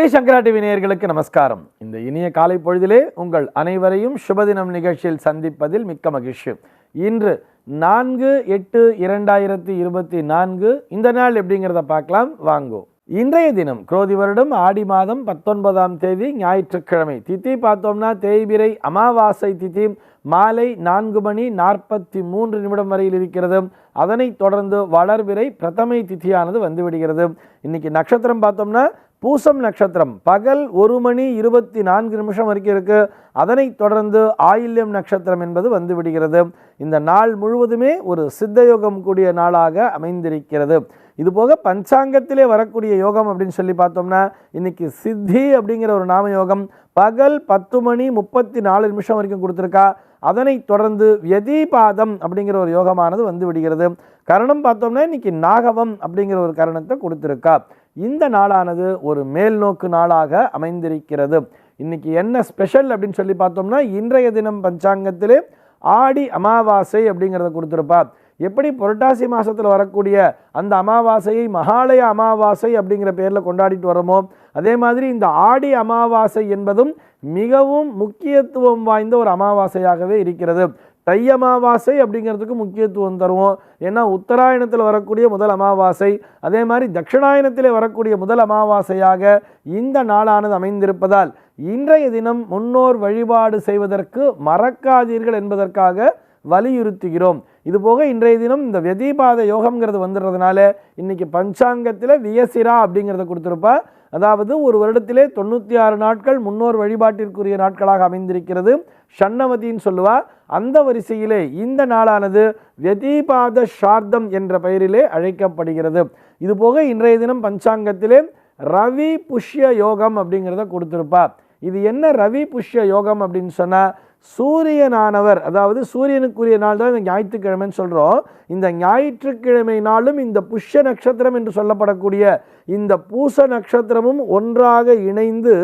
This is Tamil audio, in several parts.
ஸ்ரீ சங்கரா டிவி நேயர்களுக்கு நமஸ்காரம். இந்த இனிய காலை பொழுதிலே உங்கள் அனைவரையும் சுபதினம் நிகழ்ச்சியில் சந்திப்பதில் மிக்க மகிழ்ச்சி. இன்று நான்கு எட்டு இரண்டாயிரத்தி இருபத்தி நான்கு இந்த நாள் எப்படிங்கிறத பார்க்கலாம். வாங்கோ. இன்றைய தினம் குரோதி வருடம் ஆடி மாதம் பத்தொன்பதாம் தேதி ஞாயிற்றுக்கிழமை. தித்தி பார்த்தோம்னா தேய்பிரை அமாவாசை தித்தி மாலை நான்கு மணி நாற்பத்தி மூன்று நிமிடம் வரையில் இருக்கிறது. அதனைத் தொடர்ந்து வளர்விரை பிரதமை திதியானது வந்துவிடுகிறது இன்னைக்கு நட்சத்திரம் பார்த்தோம்னா பூசம் நட்சத்திரம். பகல் ஒரு மணி இருபத்தி நான்கு நிமிஷம் வரைக்கும் இருக்குது அதனைத் தொடர்ந்து ஆயில்யம் நட்சத்திரம் என்பது வந்து விடுகிறது. இந்த நாள் முழுவதுமே ஒரு சித்தயோகம் கூடிய நாளாக அமைந்திருக்கிறது. இது போக பஞ்சாங்கத்திலே வரக்கூடிய யோகம் அப்படின்னு சொல்லி பார்த்தோம்னா இன்னைக்கு சித்தி அப்படிங்கிற ஒரு நாம யோகம் பகல் பத்து மணி முப்பத்தி நாலு நிமிஷம் வரைக்கும் கொடுத்துருக்கா. அதனை தொடர்ந்து வியதிபாதம் அப்படிங்கிற ஒரு யோகமானது வந்து விடுகிறது. கரணம் பார்த்தோம்னா இன்னைக்கு நாகவம் அப்படிங்கிற ஒரு கரணத்தை கொடுத்துருக்கா. இந்த நாளானது ஒரு மேல்நோக்கு நாளாக அமைந்திருக்கிறது. இன்னைக்கு என்ன ஸ்பெஷல் அப்படின்னு சொல்லி பார்த்தோம்னா இன்றைய தினம் பஞ்சாங்கத்திலே ஆடி அமாவாசை அப்படிங்கிறத கொடுத்துருப்பா. எப்படி புரட்டாசி மாதத்தில் வரக்கூடிய அந்த அமாவாசையை மகாலய அமாவாசை அப்படிங்கிற பேரில் கொண்டாடிட்டு வரோமோ அதே மாதிரி இந்த ஆடி அமாவாசை என்பதும் மிகவும் முக்கியத்துவம் வாய்ந்த ஒரு அமாவாசையாகவே இருக்கிறது. தை அமாவாசை அப்படிங்கிறதுக்கு முக்கியத்துவம் தருவோம். ஏன்னா உத்தராயணத்தில் வரக்கூடிய முதல் அமாவாசை அதே மாதிரி தட்சிணாயனத்திலே வரக்கூடிய முதல் அமாவாசையாக இந்த நாளானது அமைந்திருப்பதால் இன்றைய தினம் முன்னோர் வழிபாடு செய்வதற்கு மறக்காதீர்கள் என்பதற்காக வலியுறுத்துகிறோம். இதுபோக இன்றைய தினம் இந்த வெதிபாத யோகம்ங்கிறது வந்துடுறதுனால இன்னைக்கு பஞ்சாங்கத்தில் வியசிரா அப்படிங்கிறத கொடுத்துருப்பா. அதாவது ஒரு வருடத்திலே தொண்ணூற்றி ஆறு நாட்கள் முன்னோர் வழிபாட்டிற்குரிய நாட்களாக அமைந்திருக்கிறது. ஷண்ணவதின்னு சொல்லுவா. அந்த வரிசையிலே இந்த நாளானது வெதிபாத ஷார்த்தம் என்ற பெயரிலே அழைக்கப்படுகிறது. இதுபோக இன்றைய தினம் பஞ்சாங்கத்திலே ரவி புஷ்ய யோகம் அப்படிங்கிறத கொடுத்துருப்பா. இது என்ன ரவி புஷ்ய யோகம் அப்படின்னு சொன்னால் சூரியனானவர் அதாவது சூரியனுக்குரிய நாள் தான் இந்த ஞாயிற்றுக்கிழமைன்னு சொல்கிறோம் இந்த ஞாயிற்றுக்கிழமை நாளும் இந்த புஷ்ய நட்சத்திரம் என்று சொல்லப்படக்கூடிய இந்த பூச நட்சத்திரமும் ஒன்றாக இணைந்து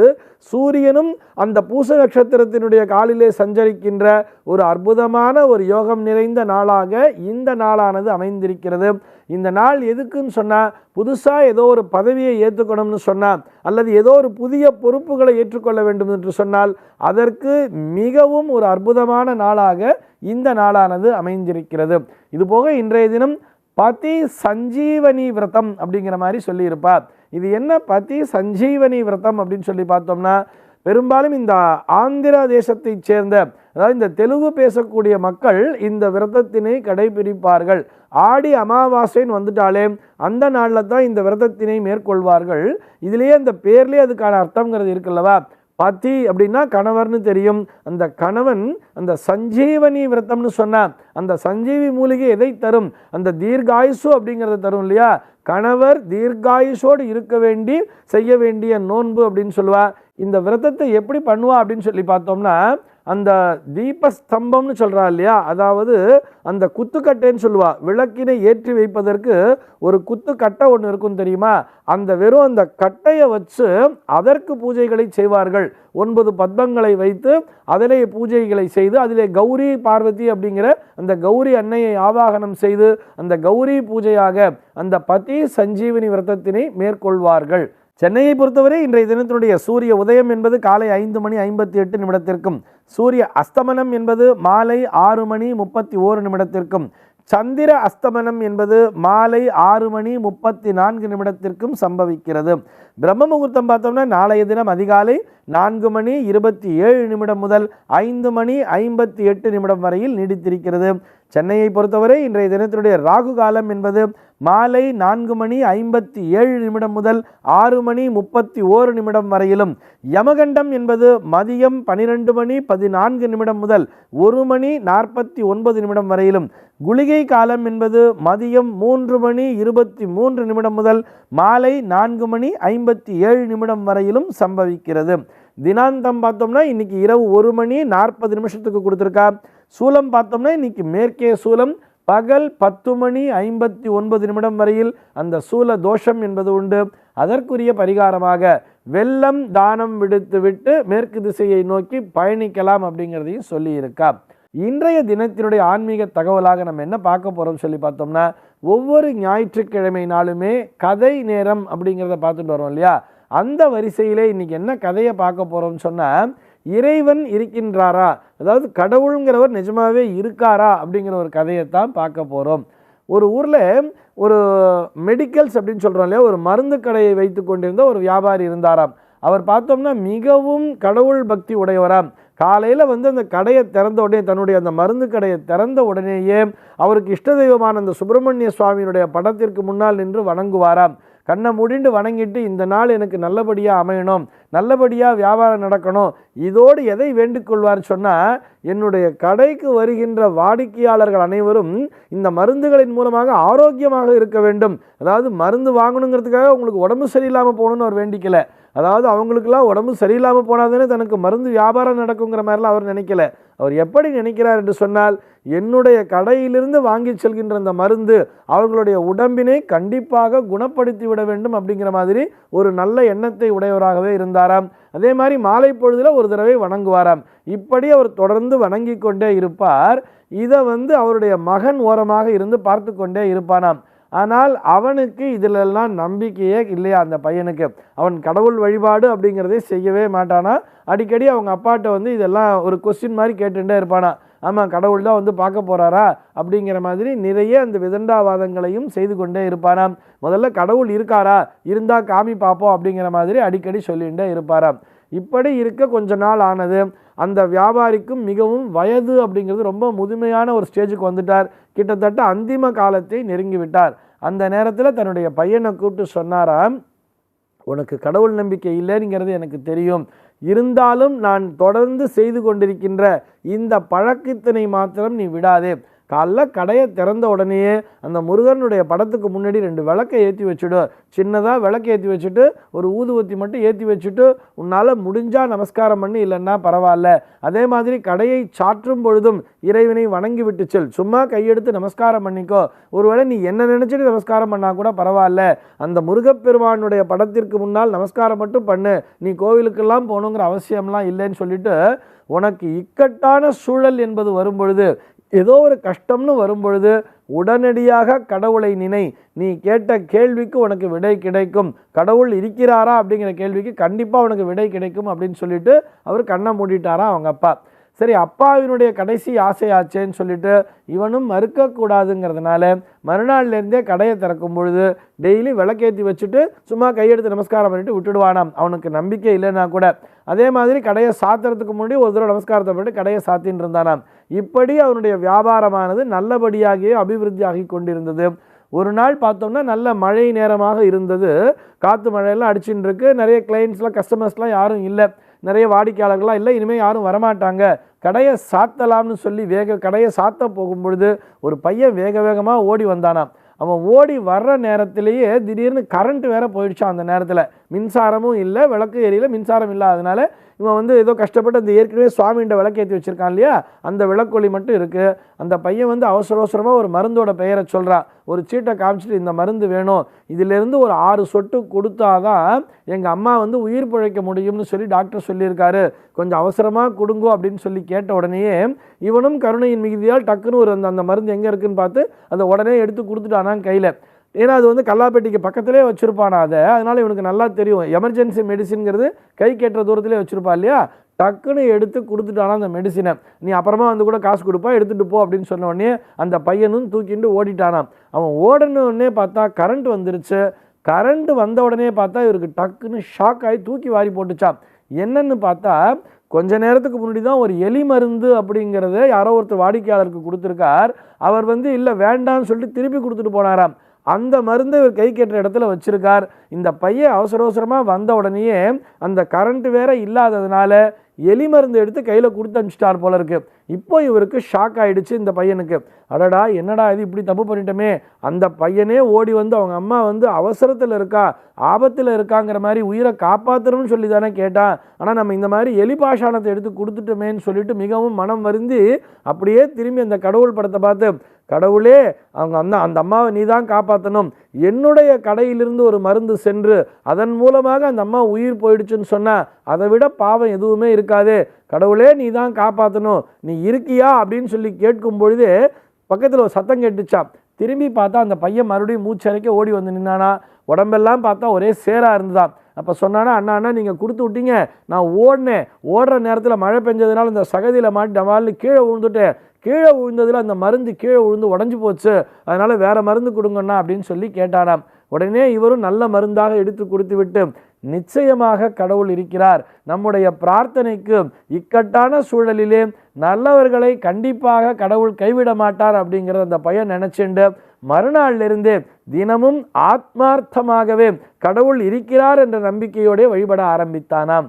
சூரியனும் அந்த பூச நட்சத்திரத்தினுடைய காலிலே சஞ்சரிக்கின்ற ஒரு அற்புதமான ஒரு யோகம் நிறைந்த நாளாக இந்த நாளானது அமைந்திருக்கிறது. இந்த நாள் எதுக்குன்னு சொன்னால் புதுசாக ஏதோ ஒரு பதவியை ஏற்றுக்கணும்னு சொன்னால் அல்லது ஏதோ ஒரு புதிய பொறுப்புகளை ஏற்றுக்கொள்ள வேண்டும் என்று சொன்னால் அதற்கு மிகவும் ஒரு அற்புதமான நாளாக இந்த நாளானது அமைந்திருக்கிறது. இதுபோக இன்றைய தினம் பதி சஞ்சீவனி விரதம் அப்படிங்கிற மாதிரி சொல்லியிருப்பார். இது என்ன பதி சஞ்சீவனி விரதம் அப்படின்னு சொல்லி பார்த்தோம்னா பெரும்பாலும் இந்த ஆந்திர தேசத்தைச் சேர்ந்த அதாவது இந்த தெலுங்கு பேசக்கூடிய மக்கள் இந்த விரதத்தினை கடைபிடிப்பார்கள். ஆடி அமாவாசைன்னு வந்துட்டாலே அந்த நாளில் தான் இந்த விரதத்தினை மேற்கொள்வார்கள். இதுலேயே அந்த பேர்லேயே அதுக்கான அர்த்தங்கிறது இருக்குல்லவா பதி அப்படின்னா கணவர்னு தெரியும். அந்த கணவன் அந்த சஞ்சீவனி விரதம்னு சொன்ன அந்த சஞ்சீவி மூலிகை எதை தரும்? அந்த தீர்காயுசு அப்படிங்கிறத தரும் இல்லையா? கணவர் தீர்காயுஷோடு இருக்க வேண்டி செய்ய வேண்டிய நோன்பு அப்படின்னு சொல்லுவா. இந்த விரதத்தை எப்படி பண்ணுவா அப்படின்னு சொல்லி பார்த்தோம்னா அந்த தீபஸ்தம்பம்னு சொல்கிறா இல்லையா? அதாவது அந்த குத்துக்கட்டைன்னு சொல்லுவா. விளக்கினை ஏற்றி வைப்பதற்கு ஒரு குத்துக்கட்டை ஒன்று இருக்கும் தெரியுமா? அந்த வெறும் அந்த கட்டையை வச்சு அதற்கு பூஜைகளை செய்வார்கள். ஒன்பது பத்மங்களை வைத்து அதிலே பூஜைகளை செய்து அதிலே கௌரி பார்வதி அப்படிங்கிற அந்த கௌரி அன்னையை ஆவாகனம் செய்து அந்த கௌரி பூஜையாக அந்த பதி சஞ்சீவனி விரதத்தினை மேற்கொள்வார்கள். சென்னையை பொறுத்தவரை இன்றைய தினத்தினுடைய சூரிய உதயம் என்பது காலை ஐந்து மணி ஐம்பத்தி எட்டு நிமிடத்திற்கும். சூரிய அஸ்தமனம் என்பது மாலை ஆறு மணி முப்பத்தி ஓரு நிமிடத்திற்கும் சந்திர அஸ்தமனம் என்பது மாலை ஆறு மணி முப்பத்தி நான்கு நிமிடத்திற்கும் சம்பவிக்கிறது. பிரம்ம முகூர்த்தம் பார்த்தோம்னா நாளைய தினம் அதிகாலை நான்கு மணி இருபத்தி ஏழு நிமிடம் முதல் ஐந்து மணி ஐம்பத்தி எட்டு நிமிடம் வரையில் நீடித்திருக்கிறது. சென்னையை பொறுத்தவரை இன்றைய தினத்தினுடைய ராகு காலம் என்பது மாலை நான்கு மணி ஐம்பத்தி ஏழு நிமிடம் முதல் ஆறு மணி முப்பத்தி ஓரு நிமிடம் வரையிலும். யமகண்டம் என்பது மதியம் பனிரெண்டு மணி பதினான்கு நிமிடம் முதல் ஒரு மணி நாற்பத்தி ஒன்பது நிமிடம் வரையிலும். குளிகை காலம் என்பது மதியம் மூன்று மணி இருபத்தி மூன்று நிமிடம் முதல் மாலை நான்கு மணி ஐம்பத்தி ஏழு நிமிடம் வரையிலும் சம்பவிக்கிறது. தினாந்தம் பார்த்தோம்னா இன்னைக்கு இரவு ஒரு மணி நாற்பது நிமிஷத்துக்கு கொடுத்துருக்கா. சூலம் பார்த்தோம்னா இன்னைக்கு மேற்கே சூலம் பகல் பத்து மணி ஐம்பத்தி ஒன்பது நிமிடம் வரையில் அந்த சூல தோஷம் என்பது உண்டு. அதற்குரிய பரிகாரமாக வெள்ளம் தானம் விடுத்து விட்டு மேற்கு திசையை நோக்கி பயணிக்கலாம் அப்படிங்கிறதையும் சொல்லியிருக்கா. இன்றைய தினத்தினுடைய ஆன்மீக தகவலாக நம்ம என்ன பார்க்க போகிறோம் சொல்லி பார்த்தோம்னா ஒவ்வொரு ஞாயிற்றுக்கிழமை நாளுமே கதை நேரம் அப்படிங்கிறத பார்த்துட்டு வரோம் இல்லையா? அந்த வரிசையிலே இன்றைக்கி என்ன கதையை பார்க்க போகிறோம்னு சொன்னால் இறைவன் இருக்கின்றாரா? அதாவது கடவுளுங்கிறவர் நிஜமாகவே இருக்காரா? அப்படிங்கிற ஒரு கதையைத்தான் பார்க்க போகிறோம் ஒரு ஊரில் ஒரு மெடிக்கல்ஸ் அப்படின்னு சொல்கிறோம் இல்லையா? ஒரு மருந்து கடையை வைத்து கொண்டிருந்த ஒரு வியாபாரி இருந்தாராம். அவர் பார்த்தோம்னா மிகவும் கடவுள் பக்தி உடையவராம். காலையில் வந்து அந்த கடையை திறந்த உடனே தன்னுடைய அந்த மருந்து கடையை திறந்த உடனேயே அவருக்கு இஷ்ட தெய்வமான அந்த சுப்பிரமணிய சுவாமியினுடைய படத்திற்கு முன்னால் நின்று வணங்குவாராம். கண்ணை முடிண்டு வணங்கிட்டு இந்த நாள் எனக்கு நல்லபடியாக அமையணும் நல்லபடியாக வியாபாரம் நடக்கணும் இதோடு எதை வேண்டிக் கொள்வார் சொன்னால் என்னுடைய கடைக்கு வருகின்ற வாடிக்கையாளர்கள் அனைவரும் இந்த மருந்துகளின் மூலமாக ஆரோக்கியமாக இருக்க வேண்டும். அதாவது மருந்து வாங்கணுங்கிறதுக்காக உங்களுக்கு உடம்பு சரியில்லாமல் போகணும்னு அவர் வேண்டிக்கல. அதாவது அவங்களுக்கெல்லாம் உடம்பு சரியில்லாமல் போனாதானே தனக்கு மருந்து வியாபாரம் நடக்குங்கிற மாதிரிலாம் அவர் நினைக்கல. அவர் எப்படி நினைக்கிறார் என்று சொன்னால் என்னுடைய கடையிலிருந்து வாங்கி செல்கின்ற அந்த மருந்து அவர்களுடைய உடம்பினை கண்டிப்பாக குணப்படுத்தி விட வேண்டும் அப்படிங்கிற மாதிரி ஒரு நல்ல எண்ணத்தை உடையவராகவே இருந்தாராம். அதே மாதிரி மாலை பொழுதில் ஒரு தடவை வணங்குவாராம். இப்படி அவர் தொடர்ந்து வணங்கி கொண்டே இருப்பார். இதை வந்து அவருடைய மகன் ஓரமாக இருந்து பார்த்து கொண்டே இருப்பானாம். ஆனால் அவனுக்கு இதிலெல்லாம் நம்பிக்கையே இல்லையா அந்த பையனுக்கு? அவன் கடவுள் வழிபாடு அப்படிங்கிறதே செய்யவே மாட்டானா? அடிக்கடி அவங்க அப்பாட்ட வந்து இதெல்லாம் ஒரு கொஸ்டின் மாதிரி கேட்டுட்டே இருப்பானா? ஆமாம் கடவுள் தான் வந்து பார்க்க போகிறாரா அப்படிங்கிற மாதிரி நிறைய அந்த விதண்டாவாதங்களையும் செய்து கொண்டே இருப்பாராம் முதல்ல கடவுள் இருக்காரா? இருந்தால் காமி பார்ப்போம் அப்படிங்கிற மாதிரி அடிக்கடி சொல்லிகிட்டே இருப்பாராம் இப்படி இருக்க கொஞ்ச நாள் ஆனது அந்த வியாபாரிக்கும் மிகவும் வயது அப்படிங்கிறது ரொம்ப முதுமையான ஒரு ஸ்டேஜுக்கு வந்துட்டார். கிட்டத்தட்ட அந்திம காலத்தை நெருங்கி விட்டார் அந்த நேரத்தில் தன்னுடைய பையனை கூப்பிட்டு சொன்னாராம் உனக்கு கடவுள் நம்பிக்கை இல்லைங்கிறது எனக்கு தெரியும். இருந்தாலும் நான் தொடர்ந்து செய்து கொண்டிருக்கின்ற இந்த பழக்கத்தினை மாத்திரம் நீ விடாதே. காலைல கடையை திறந்த உடனேயே அந்த முருகனுடைய படத்துக்கு முன்னாடி ரெண்டு விளக்கை ஏற்றி வச்சுடு சின்னதாக விளக்கு ஏற்றி வச்சுட்டு ஒரு ஊதுவத்தி மட்டும் ஏற்றி வச்சுட்டு உன்னால் முடிஞ்சால் நமஸ்காரம் பண்ணி இல்லைன்னா பரவாயில்ல. அதே மாதிரி கடையை சாற்றும் பொழுதும் இறைவனை வணங்கி விட்டு செல். சும்மா கையெடுத்து நமஸ்காரம் பண்ணிக்கோ. ஒருவேளை நீ என்ன நினச்சிட்டு நமஸ்காரம் பண்ணால் கூட பரவாயில்ல. அந்த முருகப்பெருமானுடைய படத்திற்கு முன்னால் நமஸ்காரம் மட்டும் பண்ணு. நீ கோவிலுக்கெல்லாம் போகணுங்கிற அவசியம்லாம் இல்லைன்னு சொல்லிட்டு உனக்கு இக்கட்டான சூழல் என்பது வரும்பொழுது ஏதோ ஒரு கஷ்டம்னு வரும்பொழுது உடனடியாக கடவுளை நினை நீ கேட்ட கேள்விக்கு உனக்கு விடை கிடைக்கும். கடவுள் இருக்கிறாரா? அப்படிங்கிற கேள்விக்கு கண்டிப்பாக உனக்கு விடை கிடைக்கும் அப்படின்னு சொல்லிட்டு அவர் கண்ணை மூடிட்டாரா அவங்க அப்பா. சரி அப்பாவினுடைய கடைசி ஆசையாச்சேன்னு சொல்லிட்டு இவனும் மறுக்கக்கூடாதுங்கிறதுனால மறுநாள்லேருந்தே கடையை திறக்கும் பொழுது டெய்லி விளக்கேற்றி வச்சுட்டு சும்மா கையெடுத்து நமஸ்காரம் பண்ணிட்டு விட்டுடுவானாம். அவனுக்கு நம்பிக்கை இல்லைன்னா கூட. அதே மாதிரி கடையை சாத்துறதுக்கு முன்னாடி ஒரு தடவை நமஸ்காரத்தை பண்ணிட்டு கடையை சாத்தின்னு இருந்தானாம். இப்படி அவனுடைய வியாபாரமானது நல்லபடியாகவே அபிவிருத்தி ஆகி கொண்டிருந்தது. ஒரு நாள் பார்த்தோம்னா நல்ல மழை நேரமாக இருந்தது. காற்று மழையெல்லாம் அடிச்சுட்டு இருக்கு. நிறைய கிளைண்ட்ஸ்லாம் கஸ்டமர்ஸ்லாம் யாரும் இல்லை. நிறைய வாடிக்கையாளர்கள்லாம் இல்லை. இனிமேல் யாரும் வரமாட்டாங்க. கடையை சாத்தலாம்னு சொல்லி வேக கடையை சாத்த போகும்பொழுது ஒரு பையன் வேக வேகமாக ஓடி வந்தானாம். அவன் ஓடி வர்ற நேரத்திலேயே திடீர்னு கரண்ட் வேற போயிடுச்சான் அந்த நேரத்தில். மின்சாரமும் இல்லை விளக்கு ஏரியில் மின்சாரம் இல்லாதனால இவன் வந்து ஏதோ கஷ்டப்பட்டு அந்த ஏற்கனவே சுவாமிகிட்ட விளக்கேற்றி வச்சிருக்கான் இல்லையா? அந்த விளக்கொலி மட்டும் இருக்குது அந்த பையன் வந்து அவசர அவசரமாக ஒரு மருந்தோட பெயரை சொல்கிறான் ஒரு சீட்டை காமிச்சிட்டு இந்த மருந்து வேணும். இதிலேருந்து ஒரு ஆறு சொட்டு கொடுத்தாதான் எங்கள் அம்மா வந்து உயிர் பிழைக்க முடியும்னு சொல்லி டாக்டர் சொல்லியிருக்காரு. கொஞ்சம் அவசரமாக கொடுங்கோ அப்படின்னு சொல்லி கேட்ட உடனேயே இவனும் கருணையின் மிகுதியால் டக்குன்னு ஒரு அந்த அந்த மருந்து எங்கே இருக்குன்னு பார்த்து அதை உடனே எடுத்து கொடுத்துட்டானான் கையில். ஏன்னா அது வந்து கல்லாப்பேட்டிக்கு பக்கத்திலே வச்சுருப்பானா அதை? அதனால் இவனுக்கு நல்லா தெரியும். எமர்ஜென்சி மெடிசின்ங்கிறது கை கேட்டுற தூரத்திலே வச்சுருப்பா இல்லையா? டக்குன்னு எடுத்து கொடுத்துட்டானா அந்த மெடிசினை நீ அப்புறமா வந்து கூட காசு கொடுப்பா எடுத்துகிட்டு போ அப்படின்னு சொன்ன உடனே அந்த பையனும் தூக்கிட்டு ஓடிட்டானாம். அவன் ஓடணுன்னே பார்த்தா கரண்ட் வந்துருச்சு. கரண்ட் வந்த உடனே பார்த்தா இவருக்கு டக்குன்னு ஷாக் ஆகி தூக்கி வாரி போட்டுச்சான் என்னன்னு பார்த்தா கொஞ்ச நேரத்துக்கு முன்னாடி தான் ஒரு எலி மருந்து அப்படிங்கிறத யாரோ ஒருத்தர் வாடிக்கையாளருக்கு கொடுத்துருக்கார். அவர் வந்து இல்லை வேண்டாம்னு சொல்லிட்டு திருப்பி கொடுத்துட்டு போனாராம். அந்த மருந்தை இவர் கை கேட்டுற இடத்துல வச்சிருக்கார். இந்த பையன் அவசர அவசரமாக வந்த உடனேயே அந்த கரண்ட்டு வேற இல்லாததுனால எலி மருந்து எடுத்து கையில் கொடுத்து அனுப்பிச்சிட்டார் போல இருக்கு. இப்போ இவருக்கு ஷாக் ஆயிடுச்சு இந்த பையனுக்கு. அடடா என்னடா இது இப்படி தப்பு பண்ணிட்டோமே. அந்த பையனே ஓடி வந்து அவங்க அம்மா வந்து அவசரத்தில் இருக்கா ஆபத்தில் இருக்காங்கிற மாதிரி உயிரை காப்பாற்றணும்னு சொல்லி தானே கேட்டான். ஆனால் நம்ம இந்த மாதிரி எலி பாஷாணத்தை எடுத்து கொடுத்துட்டோமேன்னு சொல்லிட்டு மிகவும் மனம் வருந்தி அப்படியே திரும்பி அந்த கடவுள் படத்தை பார்த்து கடவுளே அவங்க அந்த அந்த அம்மாவை நீ தான் காப்பாற்றணும் என்னுடைய கடையிலிருந்து ஒரு மருந்து சென்று அதன் மூலமாக அந்த அம்மா உயிர் போயிடுச்சுன்னு சொன்னால் அதை விட பாவம் எதுவுமே இருக்காது. கடவுளே நீ தான் காப்பாற்றணும் நீ இருக்கியா அப்படின்னு சொல்லி கேட்கும் பொழுது பக்கத்தில் ஒரு சத்தம் கேட்டுச்சான் திரும்பி பார்த்தா அந்த பையன் மறுபடியும் மூச்சரைக்க ஓடி வந்து நின்னானா. உடம்பெல்லாம் பார்த்தா ஒரே சேராக இருந்துதான். அப்போ சொன்னானா அண்ணா அண்ணா நீங்கள் கொடுத்து விட்டீங்க. நான் ஓடினேன். ஓடுற நேரத்தில் மழை பெஞ்சதுனால இந்த சகதியில் மாட்டி டமால்னு கீழே விழுந்துட்டேன். கீழே விழுந்ததில் அந்த மருந்து கீழே விழுந்து உடஞ்சி போச்சு. அதனால் வேறு மருந்து கொடுங்கண்ணா அப்படின்னு சொல்லி கேட்டாராம். உடனே இவரும் நல்ல மருந்தாக எடுத்து கொடுத்து விட்டு நிச்சயமாக கடவுள் இருக்கிறார். நம்முடைய பிரார்த்தனைக்கு இக்கட்டான சூழலிலே நல்லவர்களை கண்டிப்பாக கடவுள் கைவிட மாட்டார் அப்படிங்கிறத அந்த பையன் நினச்சிண்டு மறுநாளிலிருந்து தினமும் ஆத்மார்த்தமாகவே கடவுள் இருக்கிறார் என்ற நம்பிக்கையோடே வழிபட ஆரம்பித்தானாம்.